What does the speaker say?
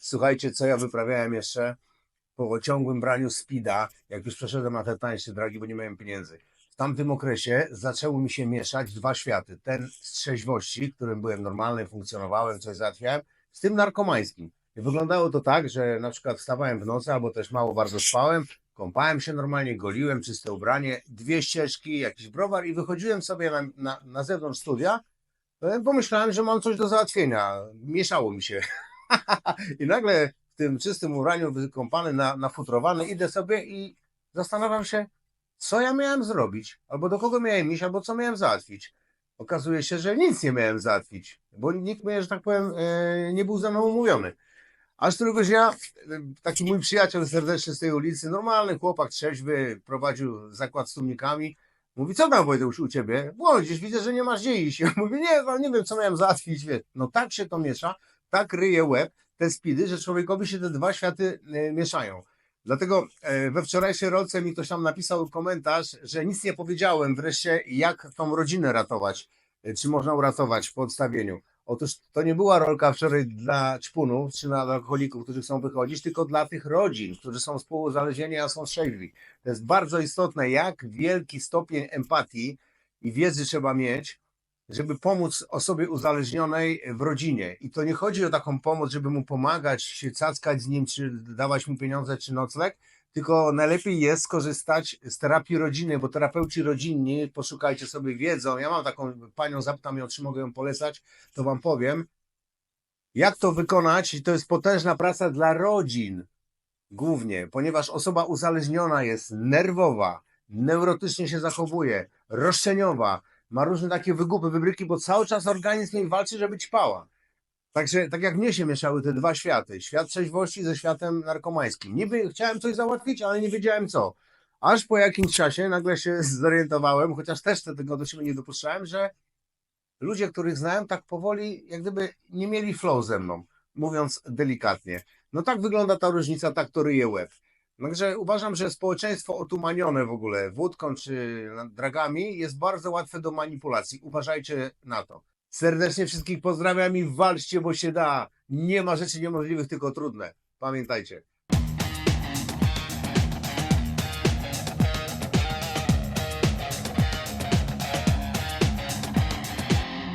Słuchajcie, co ja wyprawiałem jeszcze po ciągłym braniu speeda, jak już przeszedłem na te tańsze dragi, bo nie miałem pieniędzy. W tamtym okresie zaczęły mi się mieszać dwa światy. Ten z trzeźwości, którym byłem normalny, funkcjonowałem, coś załatwiałem, z tym narkomańskim. I wyglądało to tak, że na przykład wstawałem w nocy, albo też mało bardzo spałem, kąpałem się normalnie, goliłem, czyste ubranie, dwie ścieżki, jakiś browar i wychodziłem sobie na, na, na zewnątrz studia, e, bo myślałem, że mam coś do załatwienia. Mieszało mi się. I nagle w tym czystym ubraniu, wykąpany, na, nafutrowany, idę sobie i zastanawiam się, co ja miałem zrobić, albo do kogo miałem iść, albo co miałem załatwić. Okazuje się, że nic nie miałem załatwić, bo nikt mnie, że tak powiem, e, nie był ze mną umówiony. Aż któregoś dnia e, taki mój przyjaciel serdeczny z tej ulicy, normalny chłopak trzeźwy, prowadził zakład z tłumnikami. Mówi, co tam Wojteusz u ciebie? Błądzisz, widzę, że nie masz gdzie iść. Ja mówię, nie, no, nie wiem, co miałem załatwić. Wie. No tak się to miesza, tak ryje łeb, te spidy, że człowiekowi się te dwa światy e, mieszają. Dlatego e, we wczorajszej rolce mi ktoś tam napisał komentarz, że nic nie powiedziałem wreszcie, jak tą rodzinę ratować, e, czy można uratować po odstawieniu. Otóż to nie była rolka wczoraj dla ćpunów, czy dla alkoholików, którzy chcą wychodzić, tylko dla tych rodzin, którzy są współuzależnieni, a są trzeźwi. To jest bardzo istotne, jak wielki stopień empatii i wiedzy trzeba mieć, żeby pomóc osobie uzależnionej w rodzinie. I to nie chodzi o taką pomoc, żeby mu pomagać, cackać z nim, czy dawać mu pieniądze, czy nocleg, tylko najlepiej jest skorzystać z terapii rodziny, bo terapeuci rodzinni, poszukajcie sobie wiedzą. Ja mam taką panią, zapytam ją, czy mogę ją polecać, to wam powiem. Jak to wykonać? I To jest potężna praca dla rodzin głównie, ponieważ osoba uzależniona jest nerwowa, neurotycznie się zachowuje, roszczeniowa, ma różne takie wygupy, wybryki, bo cały czas organizm jej walczy, żeby ćpała. Także tak jak mnie się mieszały te dwa światy, świat trzeźwości ze światem narkomańskim. Niby chciałem coś załatwić, ale nie wiedziałem co. Aż po jakimś czasie nagle się zorientowałem, chociaż też tego do siebie nie dopuszczałem, że ludzie, których znałem, tak powoli, jak gdyby nie mieli flow ze mną, mówiąc delikatnie. No tak wygląda ta różnica, tak to ryje łeb. Także uważam, że społeczeństwo otumanione w ogóle wódką czy dragami jest bardzo łatwe do manipulacji. Uważajcie na to. Serdecznie wszystkich pozdrawiam i walczcie, bo się da. Nie ma rzeczy niemożliwych, tylko trudne. Pamiętajcie.